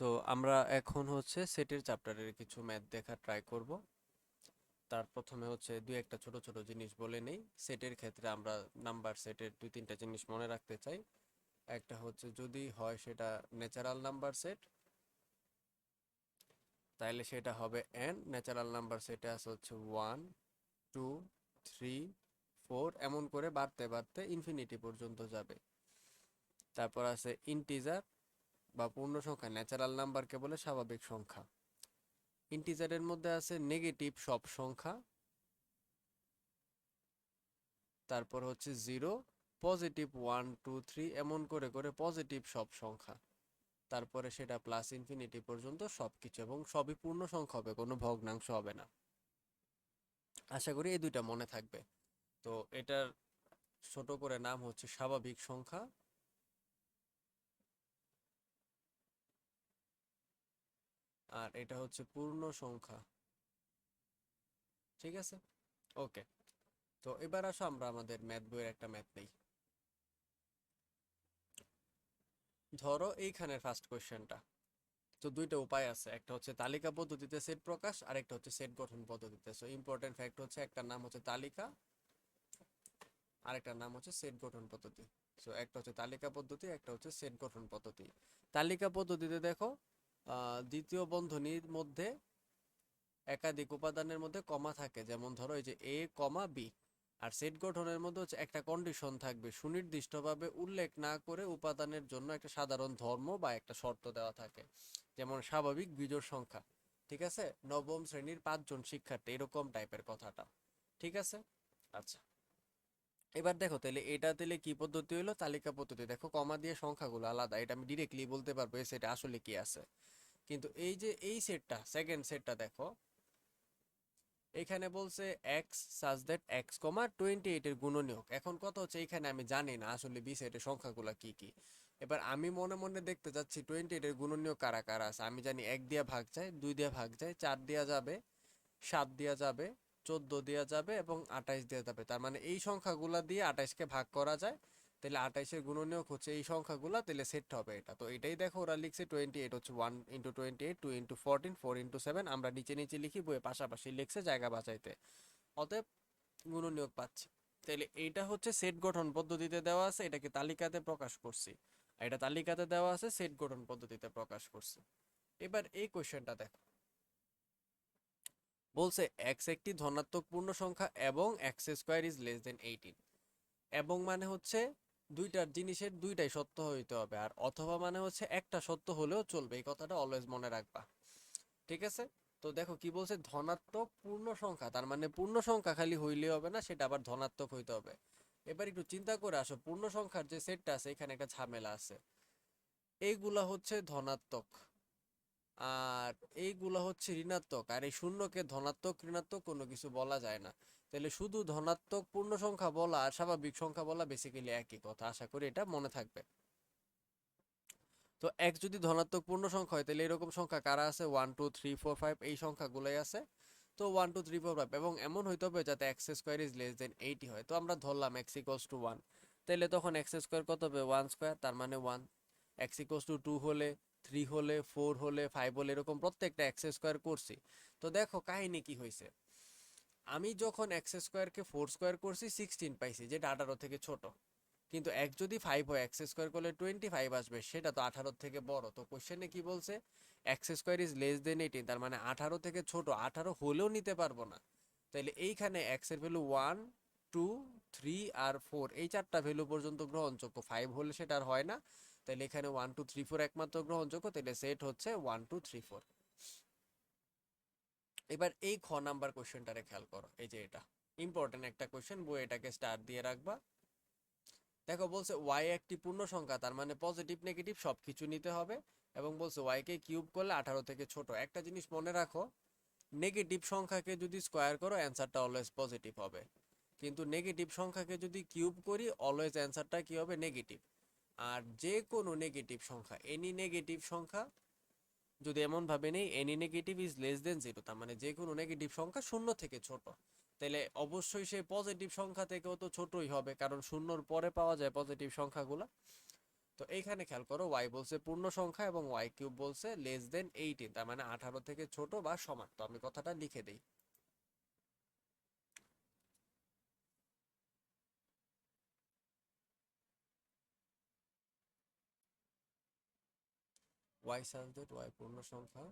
So আমরা এখন হচ্ছে সেটের চ্যাপ্টারের কিছু ম্যাথ দেখা ট্রাই করব। তার প্রথমে হচ্ছে দুই একটা ছোট ছোট জিনিস বলে নেই। সেটের ক্ষেত্রে আমরা নাম্বার সেটের দুই, তিনটা জিনিস মনে রাখতে চাই। একটা হচ্ছে যদি হয় সেটা ন্যাচারাল নাম্বার সেট তাহলে সেটা হবে এন ন্যাচারাল নাম্বার সেটে আছে হচ্ছে ওয়ান টু থ্রি ফোর এমন করে বাড়তে বাড়তে ইনফিনিটি পর্যন্ত যাবে। তারপর আছে ইন্টিজার বা পূর্ণ সংখ্যা ন্যাচারাল নাম্বারকে বলে স্বাভাবিক সংখ্যা। ইন্টিজারের মধ্যে আছে নেগেটিভ সব সংখ্যা। তারপর হচ্ছে zero positive one two three এমন করে করে পজিটিভ সব সংখ্যা। তারপরে সেটা প্লাস ইনফিনিটি পর্যন্ত সব কিছু এবং সবই পূর্ণ সংখ্যা হবে, কোনো ভগ্নাংশ হবে না। আশা করি এই দুইটা মনে থাকবে। তো এটার ছোট করে নাম হচ্ছে স্বাভাবিক সংখ্যা। আর এটা হচ্ছে পূর্ণ সংখ্যা। ঠিক আছে? ওকে তো এবার আসো আমরা আমাদের ম্যাথ বইয়ের একটা ম্যাথ নেই। ধরো এইখানের ফার্স্ট কোশ্চেনটা তো দুইটা উপায় আছে, একটা হচ্ছে তালিকা পদ্ধতিতে সেট প্রকাশ আর একটা হচ্ছে সেট গঠন পদ্ধতিতে। সো ইম্পর্টেন্ট ফ্যাক্ট হচ্ছে একটা নাম হচ্ছে তালিকা আর একটা নাম হচ্ছে সেট গঠন পদ্ধতি। সো একটা হচ্ছে তালিকা পদ্ধতি, একটা হচ্ছে সেট গঠন পদ্ধতি। তালিকা পদ্ধতিতে দেখো দ্বিতীয় বন্ধনীর মধ্যে একাধিক উপাদানের মধ্যে কমা থাকে। যেমন ধরো এই যে এ কমা বি আর সেট গঠনের মধ্যে হচ্ছে একটা কন্ডিশন থাকবে। সুনির্দিষ্টভাবে উল্লেখ না করে উপাদানের জন্য একটা সাধারণ ধর্ম বা একটা শর্ত দেওয়া থাকে। যেমন স্বাভাবিক বিজোড় সংখ্যা। ঠিক আছে? নবম শ্রেণির পাঁচজন শিক্ষার্থী, এরকম টাইপের কথাটা। ঠিক আছে? আচ্ছা। এবার দেখো তাহলে এটা তাহলে কি পদ্ধতি হলো তালিকা পদ্ধতি। দেখো কমা দিয়ে সংখ্যাগুলো আলাদা। এটা আমি ডিরেক্টলি বলতে পারব এই সেটা আসলে কি আছে। কিন্তু এই যে এই সেটটা সেকেন্ড সেটটা দেখো, এখানে বলছে x such that x comma twenty এইটের গুণনীয়ক। এখন কত হচ্ছে এখানে আমি জানি না আসলে বি সেটের সংখ্যাগুলো কি কি। এবার আমি মনে মনে দেখতে যাচ্ছি টোয়েন্টি এইটের গুণনীয়ক কারা কারা আছে? আমি জানি এক দিয়া ভাগ যায়, দুই দিয়া ভাগ যায়, চার দিয়া যাবে, সাত দিয়া যাবে চোদ্দ দেওয়া যাবে এবং আঠাইশ দেওয়া যাবে। তার মানে এই সংখ্যাগুলা দিয়ে আঠাইশকে ভাগ করা যায়, তাহলে আঠাইশের গুণনীয়ক হচ্ছে এই সংখ্যাগুলা, তাহলে সেট হবে এটা। তো এটাই দেখো, ওরা লিখছে টোয়েন্টি এইট হচ্ছে one into twenty eight two into fourteen four into seven আমরা নিচে নিচে লিখি বইয়ে পাশাপাশি লিখছে জায়গা বাঁচাইতে। অতএব গুণনীয়ক পাচ্ছি। তাহলে এইটা হচ্ছে সেট গঠন পদ্ধতিতে দেওয়া আছে, এটাকে তালিকাতে প্রকাশ করছি। এটা তালিকাতে দেওয়া আছে সেট গঠন পদ্ধতিতে প্রকাশ করছি। এবার এই কোয়েশ্চেনটা দেখো। বলছে এক্স একটি ধনাত্মক পূর্ণ সংখ্যা এবং X square is less than eighteen এবং মানে হচ্ছে দুইটার জিনিসের দুইটাই সত্য হইতে হবে, আর অথবা মানে হচ্ছে একটা সত্য হলেও চলবে, এই কথাটা অলওয়েজ মনে রাখবা। ঠিক আছে? তো দেখো কি বলছে ধনাত্মক পূর্ণ সংখ্যা, তার মানে পূর্ণ সংখ্যা খালি হইলে হবে না, সেটা আবার ধনাত্মক হইতে হবে। এবার একটু চিন্তা করে আসো, পূর্ণ সংখ্যার যে সেটটা আছে, এখানে একটা ঝামেলা আছে। এইগুলা হচ্ছে ধনাত্মক। আর এইগুলো হচ্ছে ঋণাত্মক। আর এই শূন্যকে ধনাত্মক, ঋণাত্মক কোনো কিছু বলা যায় না। তাহলে শুধু ধনাত্মক পূর্ণ সংখ্যা বলা আর স্বাভাবিক সংখ্যা বলা বেসিক্যালি একই কথা। আশা করি এটা মনে থাকবে। তো এক যদি ধনাত্মক পূর্ণ সংখ্যা হয়, তাহলে এরকম সংখ্যা কারা আছে? One two three four five এই সংখ্যাগুলোই আছে। তো one two three four five এবং এমন হইতে হবে যাতে X square is less than eighteen হয়। তো আমরা ধরলাম এক্স ইকোয়ালস টু ওয়ান তাহলে তখন এক্স স্কোয়ার কত হবে? ওয়ান স্কোয়ার তার মানে one X equals two two হলে থ্রি হলে ফোর হলে ফাইভ হলে এরকম প্রত্যেকটা এক্স স্কোয়ার করছি। তো দেখো কাহিনী কি হয়েছে? আমি যখন এক্স স্কোয়ারকে ফোর স্কোয়ার করছি সিক্সটিন পাইছি, যেটা আঠারো থেকে ছোট। কিন্তু এক যদি ফাইভ হয় এক্স স্কোয়ার করলে টোয়েন্টি ফাইভ আসবে, সেটা তো আঠারো থেকে বড়। তো কোশ্চেনে কি বলছে? X square is less than eighteen তার মানে আঠারো থেকে ছোট, আঠারো হলেও নিতে পারব না। তাহলে এইখানে এক্সের ভ্যালু ওয়ান টু থ্রি আর ফোর এই চারটা ভ্যালু পর্যন্ত গ্রহণযোগ্য। ফাইভ হলে সেটা আর হয় না। তাহলে এখানে ওয়ান টু থ্রি ফোর একমাত্র গ্রহণযোগ্য তাহলে সেট হচ্ছে ওয়ান টু থ্রি ফোর এবার এই খ নাম্বার কোশ্চেনটারে খেয়াল করো, এই যে এটা। ইম্পর্টেন্ট একটা কোশ্চেন বই এটাকে স্টার দিয়ে রাখবা। দেখো, বলছে ওয়াই একটি পূর্ণ সংখ্যা তার মানে পজিটিভ নেগেটিভ সব কিছু নিতে হবে। এবং বলছে ওয়াই কে কিউব করলে আঠারো থেকে ছোট। একটা জিনিস মনে রাখো নেগেটিভ সংখ্যাকে যদি স্কোয়ার করো অ্যান্সারটা অলওয়েজ পজিটিভ হবে। কিন্তু নেগেটিভ সংখ্যাকে যদি কিউব করি অলওয়েজ অ্যান্সারটা কি হবে? নেগেটিভ আর যে কোনো নেগেটিভ সংখ্যা এনি নেগেটিভ সংখ্যা যদি এমন ভাবে নেই any negative is less than zero তার মানে যে কোনো নেগেটিভ সংখ্যা শূন্য থেকে ছোট। তাহলে অবশ্যই সে পজিটিভ সংখ্যা থেকেও তো ছোটই হবে, কারণ শূন্যর পরে পাওয়া যায় পজিটিভ সংখ্যাগুলো। তো এইখানে খেয়াল করো ওয়াই বলছে পূর্ণ সংখ্যা এবং ওয়াই কিউব বলছে লেস দেন এইটিন তার মানে আঠারো থেকে ছোট বা সমান। তো আমি কথাটা লিখে দিই। ওয়াই সাবজেক্ট ওয়াই পূর্ণ সংখ্যা।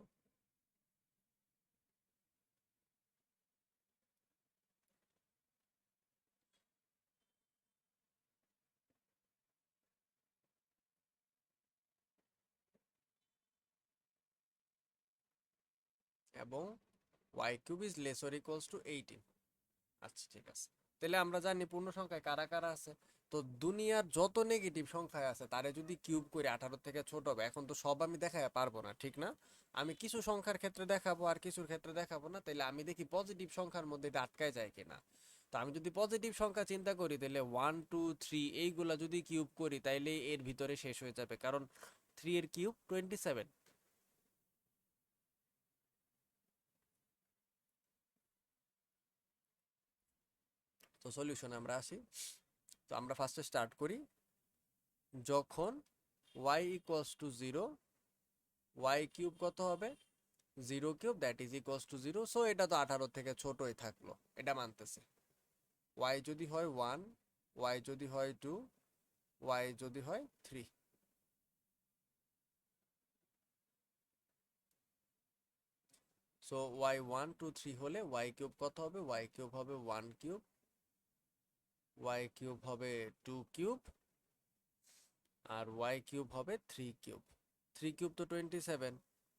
এবং Y cube is less or equals to eighteen আচ্ছা ঠিক আছে। তাহলে আমরা জানি পূর্ণ সংখ্যায় কারা কারা আছে? তো দুনিয়ার যত নেগেটিভ সংখ্যায় আছে, তারে যদি কিউব করে আঠারো থেকে ছোট হবে, এখন তো সব আমি দেখাতে পারব না, ঠিক না? আমি কিছু সংখ্যার ক্ষেত্রে দেখাবো আর কিছুর ক্ষেত্রে দেখাবো না তাহলে আমি দেখি পজিটিভ সংখ্যার মধ্যে এটা আটকায় যায় কিনা। তো আমি যদি পজিটিভ সংখ্যা চিন্তা করি তাহলে ওয়ান টু থ্রি এইগুলা যদি কিউব করি, তাইলে এর ভিতরে শেষ হয়ে যাবে, কারণ থ্রি এর কিউব টোয়েন্টি সেভেন তো সলিউশন আমরা আসি। তো আমরা ফার্স্টে স্টার্ট করি। যখন y equals to zero y cube কত হবে? Zero cube that is equals to zero so এটা তো আঠারো থেকে ছোটই থাকল, এটা মানতেছে। y যদি হয় ওয়ান y যদি হয় টু y যদি হয় three so y one two three হলে y কিউব কত হবে? y কিউব হবে ওয়ান কিউব y কিউব হবে টু কিউব আর y কিউব হবে থ্রি কিউব থ্রি কিউব তো টোয়েন্টি সেভেন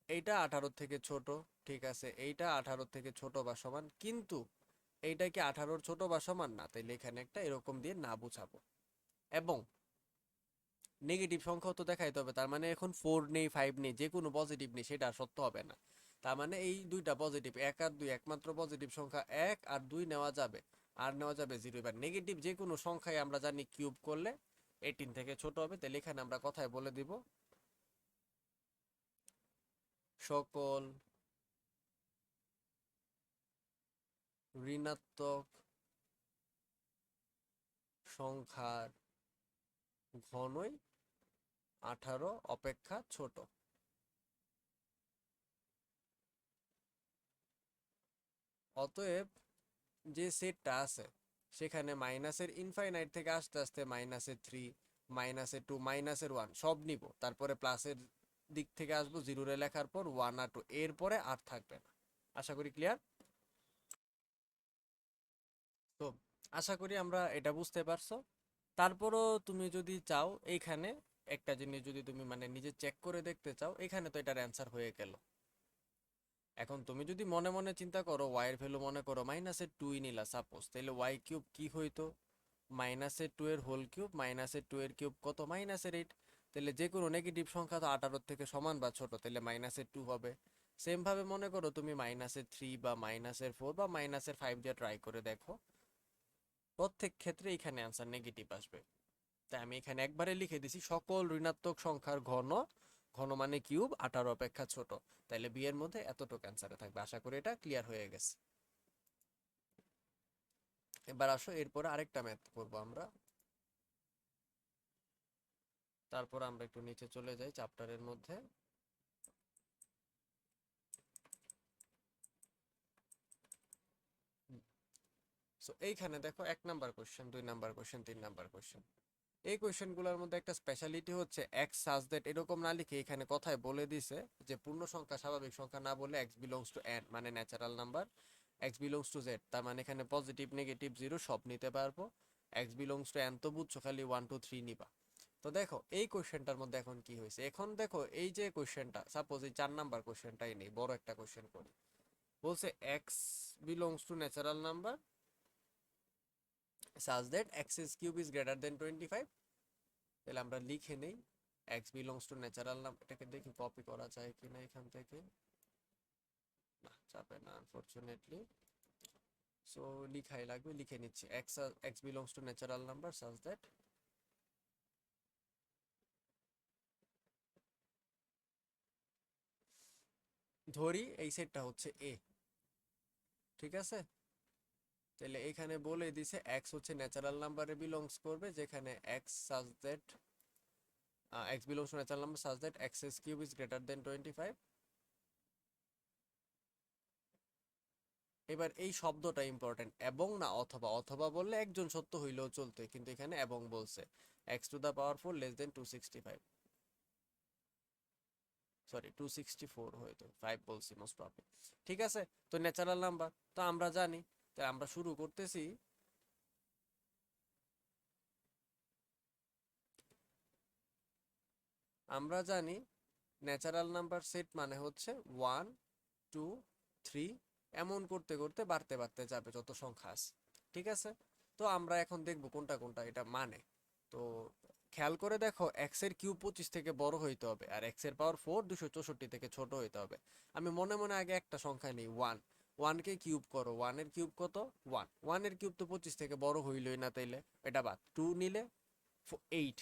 এইটা আঠারো থেকে ছোট, ঠিক আছে? এইটা আঠারো থেকে ছোট বা সমান, কিন্তু এইটা কি আঠারোর ছোট বা সমান? না, তাইলে এখানে একটা এরকম দিয়ে না বুঝাবো। এবং নেগেটিভ সংখ্যাও তো দেখাইতে হবে, তার মানে এখন ফোর নেই ফাইভ নেই, যে কোনো পজিটিভ নেই, সেটা সত্য হবে না। তার মানে এই দুইটা পজিটিভ এক আর দুই, একমাত্র পজিটিভ সংখ্যা এক আর দুই নেওয়া যাবে। আর নেওয়া যাবে জিরো এবার নেগেটিভ যে কোনো সংখ্যায় আমরা জানি কিউব করলে এইটিন থেকে ছোট হবে। তাহলে এখানে আমরা কথায় বলে দিব, সকল ঋণাত্মক সংখ্যার ঘনই আঠারো অপেক্ষা ছোট। অতএব যে সেটটা আছে, সেখানে মাইনাসের ইনফাইনাইট থেকে আস্তে আস্তে মাইনাসের থ্রি মাইনাসের টু মাইনাসের ওয়ান সব নিব। তারপরে প্লাসের দিক থেকে আসব জিরোরে লেখার পর ওয়ান আর টু এরপরে আর থাকবে না। আশা করি ক্লিয়ার তো আশা করি আমরা এটা বুঝতে পারছ। তারপরও তুমি যদি চাও এইখানে একটা জিনিস যদি তুমি মানে নিজে চেক করে দেখতে চাও, এখানে তো এটার অ্যান্সার হয়ে গেল। এখন তুমি যদি মনে মনে চিন্তা করো ওয়াই এর ভ্যালু মনে করো মাইনাসের টুই নিলা সাপোজ তাহলে ওয়াই কিউব কি হইতো? মাইনাসের টু এর হোল কিউব মাইনাসের টু এর কিউব কত? মাইনাসের এইট তাহলে যে কোনো নেগেটিভ সংখ্যা তো আঠারোর থেকে সমান বা ছোট তাহলে মাইনাসের টু হবে। সেম ভাবে মনে করো তুমি মাইনাসের থ্রি বা মাইনাসের ফোর বা মাইনাসের ফাইভ দিয়ে ট্রাই করে দেখো। প্রত্যেক ক্ষেত্রে এখানে অ্যান্সার নেগেটিভ আসবে। তাই আমি এখানে একবারে লিখে দিছি, সকল ঋণাত্মক সংখ্যার ঘন ঘন মানে কিউব আঠারো অপেক্ষা ছোট। তাইলে বি এর মধ্যে এতটুকু অ্যান্সারে থাকবে। আশা করি এটা ক্লিয়ার হয়ে গেছে। এবার আসো, এরপরে আরেকটা ম্যাথ করব আমরা। তারপর আমরা একটু নিচে চলে যাই চ্যাপ্টারের মধ্যে। সো এইখানে দেখো এক নাম্বার কোশ্চেন দুই নাম্বার কোশ্চেন তিন নাম্বার কোশ্চেন এই কোশ্চেনগুলোর মধ্যে একটা স্পেশালিটি হচ্ছে এক্স সাজ দ্যাট এরকম না লিখে এখানে কথায় বলে দিছে যে পূর্ণ সংখ্যা স্বাভাবিক সংখ্যা না বলে এক্স বিলংস টু এন মানে natural number X belongs to Z তার মানে এখানে পজিটিভ নেগেটিভ জিরো সব নিতে পারব এক্স বিলংস টু এন তো বুঝছ খালি ওয়ান টু থ্রি নিবা। তো দেখো, এই কোশ্চেনটার মধ্যে এখন কি হয়েছে? এখন দেখো, এই যে কোশ্চেনটা সাপোজ এই চার নাম্বার কোশ্চেনটাই নেই, বড় একটা কোশ্চেন করি। বলছে X belongs to natural number such that x is cube is greater than 25 তাহলে আমরা লিখে নেই x belongs to natural number এটাকে দেখি কপি করা যায় কিনা এখান থেকে না চাপে না আনফরচুনেটলি সো লিখাই লাগবে লিখে নিচ্ছি are- x belongs to natural number such that ধরি এই সেটটা হচ্ছে a ঠিক আছে তাহলে এখানে বলে দিছে x হচ্ছে ন্যাচারাল নাম্বারে বিলংস করবে, যেখানে x such that X belongs to natural number such that X's cube is greater than twenty five এবার এই শব্দটা ইম্পর্টেন্ট এবং না অথবা অথবা বললে একজন সত্য হইলেও চলতে, কিন্তু এখানে এবং বলছে X to the power four less than two sixty five sorry two sixty four হয়তো ফাইভ বলছি মোস্ট প্রবলি ঠিক আছে? তো ন্যাচারাল নাম্বার তো আমরা জানি আমরা শুরু করতেছি। আমরা জানি ন্যাচারাল নাম্বার সেট মানে হচ্ছে ওয়ান টু থ্রি এমন করতে করতে বাড়তে বাড়তে যাবে যত সংখ্যা আছে, ঠিক আছে? তো আমরা এখন দেখব কোনটা কোনটা এটা মানে। তো খেয়াল করে দেখো এক্সের কিউব পঁচিশ থেকে বড় হইতে হবে আর এক্সের পাওয়ার ফোর দুশো চৌষট্টি থেকে ছোট হইতে হবে। আমি মনে মনে আগে একটা সংখ্যা নিই ওয়ান ওয়ানকে কিউব করো ওয়ানের কিউব কত? ওয়ান ওয়ানের কিউব তো পঁচিশ থেকে বড় হইলই না তাইলে, এটা বাদ। টু নিলে এইট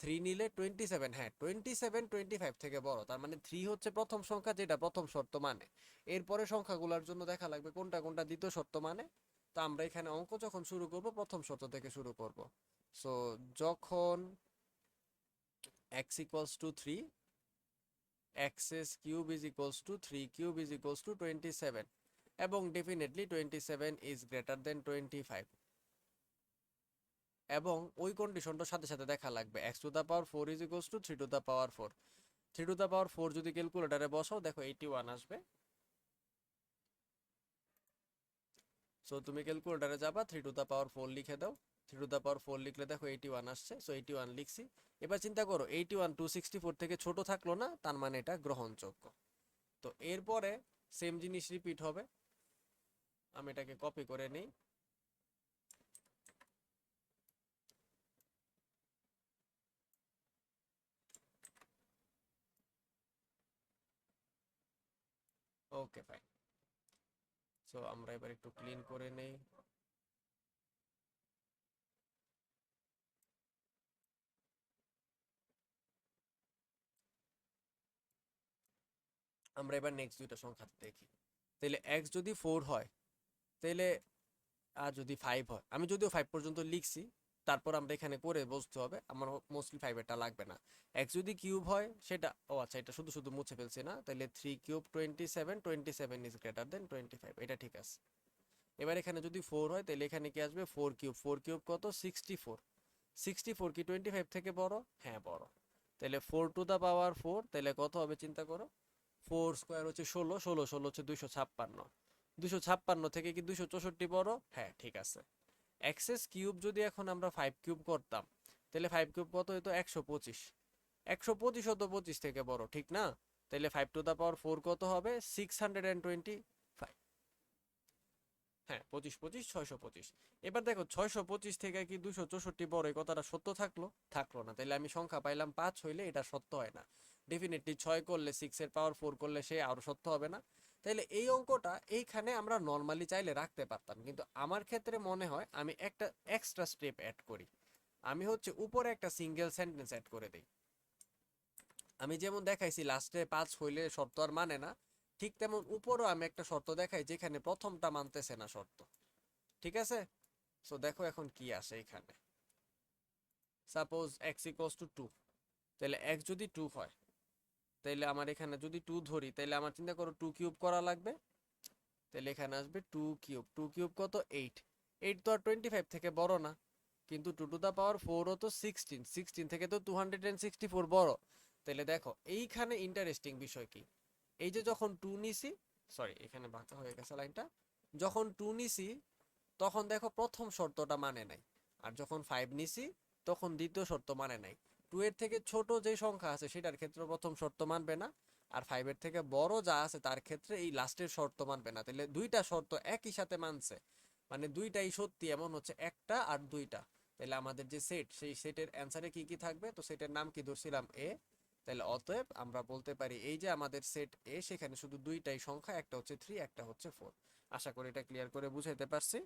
থ্রি নিলে টোয়েন্টি সেভেন হ্যাঁ টোয়েন্টি সেভেন টোয়েন্টি ফাইভ থেকে বড়, তার মানে থ্রি হচ্ছে প্রথম সংখ্যা যেটা প্রথম শর্ত মানে। এরপরে সংখ্যাগুলোর জন্য দেখা লাগবে কোনটা কোনটা দ্বিতীয় শর্ত মানে। তো আমরা এখানে অঙ্ক যখন শুরু করব, প্রথম শর্ত থেকে শুরু করব। সো যখন x equals to 3 x's cube is two three 3 cube is two twenty 27 এবং definitely twenty seven is greater than twenty five এবং ওই কন্ডিশনটার সাথে সাথে দেখা লাগবে। X to the power 4 is equals to 3 to the power 4 3 to the power 4 যদি ক্যালকুলেটারে বসাও, দেখো 81 আসবে। সো তুমি ক্যালকুলেটারে যাবা three to the power four লিখে দাও। Three to the power four লিখলে দেখো 81 আসছে। সো 81 লিখছি। এবার চিন্তা করো 81 264 থেকে ছোট থাকল না, তার মানে এটা গ্রহণযোগ্য। তো এরপরে সেম জিনিস রিপিট হবে। আমি এটাকে কপি করে নিই। ওকে ফাইন সো আমরা এবার একটু ক্লিন করে নেই। আমরা এবার নেক্সট দুইটা সংখ্যা দেখি। তাহলে এক্স যদি ফোর হয় তাহলে আর যদি ফাইভ হয়। আমি যদিও ফাইভ পর্যন্ত লিখছি, তারপর আমরা এখানে করে বসতে হবে। আমার মোস্টলি ফাইভ এটা লাগবে না। এক্স যদি কিউব হয়, সেটা, ও আচ্ছা এটা শুধু শুধু মুছে ফেলছি না। তাহলে three cube twenty seven twenty seven is greater than twenty five এটা ঠিক আছে। এবার এখানে যদি ফোর হয় তাহলে এখানে কি আসবে? ফোর কিউব ফোর কিউব কত? সিক্সটি ফোর সিক্সটি ফোর কি টোয়েন্টি ফাইভ থেকে বড়? হ্যাঁ বড়। তাহলে four to the power four তাহলে কত হবে চিন্তা করো? ফোর স্কোয়ার হচ্ছে ষোলো। ষোলো ষোলো হচ্ছে দুইশো ছাপ্পান্ন। দুশো ছাপ্পান্ন থেকে কি দুশো চৌষট্টি বড়? হ্যাঁ ঠিক আছে। এক্সেস কিউব যদি এখন আমরা ফাইভ কিউব করতাম, তাহলে ফাইভ কিউব কত হতো একশো পঁচিশ। একশো পঁচিশ হতো পঁচিশ থেকে বড়, ঠিক না? তাহলে five to the power four কত হবে? Six hundred and twenty five হ্যাঁ পঁচিশ পঁচিশ, ছয়শো পঁচিশ। এবার দেখো, ছয়শো পঁচিশ থেকে কি দুশো চৌষট্টি বড়, এই কথাটা সত্য থাকল? থাকল না। তাহলে আমি সংখ্যা পাইলাম পাঁচ হইলে এটা সত্য হয় না। ডেফিনেটলি ছয় করলে সিক্স এর পাওয়ার ফোর করলে সে আরও সত্য হবে না। তাহলে এই অঙ্কটা এইখানে আমরা নর্মালি চাইলে রাখতে পারতাম। কিন্তু আমার ক্ষেত্রে মনে হয় আমি একটা এক্সট্রা স্টেপ অ্যাড করি। আমি হচ্ছে উপরে একটা সিঙ্গেল সেন্টেন্স অ্যাড করে দিই। আমি যেমন দেখাইছি লাস্টে পাঁচ হইলে শর্ত আর মানে না। ঠিক তেমন উপরও আমি একটা শর্ত দেখাই, যেখানে প্রথমটা মানতেছে না শর্ত। ঠিক আছে? সো দেখো এখন কি আসে এখানে। Suppose X equals to two তাহলে এক্স যদি টু হয় তাইলে আমার এখানে যদি টু ধরি তাহলে আমার চিন্তা করো টু কিউব করা লাগবে। তাহলে এখানে আসবে টু কিউব টু কিউব কত? এইট এইট তো আর টোয়েন্টি ফাইভ থেকে বড় না, কিন্তু টু টু দা পাওয়ার ফোরও তো সিক্সটিন সিক্সটিন থেকে তো two hundred and sixty four বড়। তাহলে দেখো, এইখানে ইন্টারেস্টিং বিষয় কি? এই যে যখন টু নিছি সরি এখানে বাঁকা হয়ে গেছে লাইনটা। যখন টু নিছি, তখন দেখো প্রথম শর্তটা মানে নাই। আর যখন ফাইভ নিছি, তখন দ্বিতীয় শর্ত মানে নাই। টু এর থেকে ছোট যে সংখ্যা আছে, সেটার ক্ষেত্রে প্রথম শর্ত মানবে না। আর ফাইভের থেকে বড় যা আছে, তার ক্ষেত্রে এই লাস্টের শর্ত মানবে না। তাহলে দুইটা শর্ত একই সাথে মানছে। মানে দুইটাই সত্যি, এমন হচ্ছে একটা আর দুইটা। তাহলে আমাদের যে সেট সেই সেটের অ্যান্সারে কি কি থাকবে? তো সেটের নাম কি ধরছিলাম? এ তাহলে অতএব আমরা বলতে পারি এই যে আমাদের সেট এ সেখানে শুধু দুইটাই সংখ্যা, একটা হচ্ছে থ্রি একটা হচ্ছে ফোর আশা করি এটা ক্লিয়ার করে বুঝাইতে পারছি।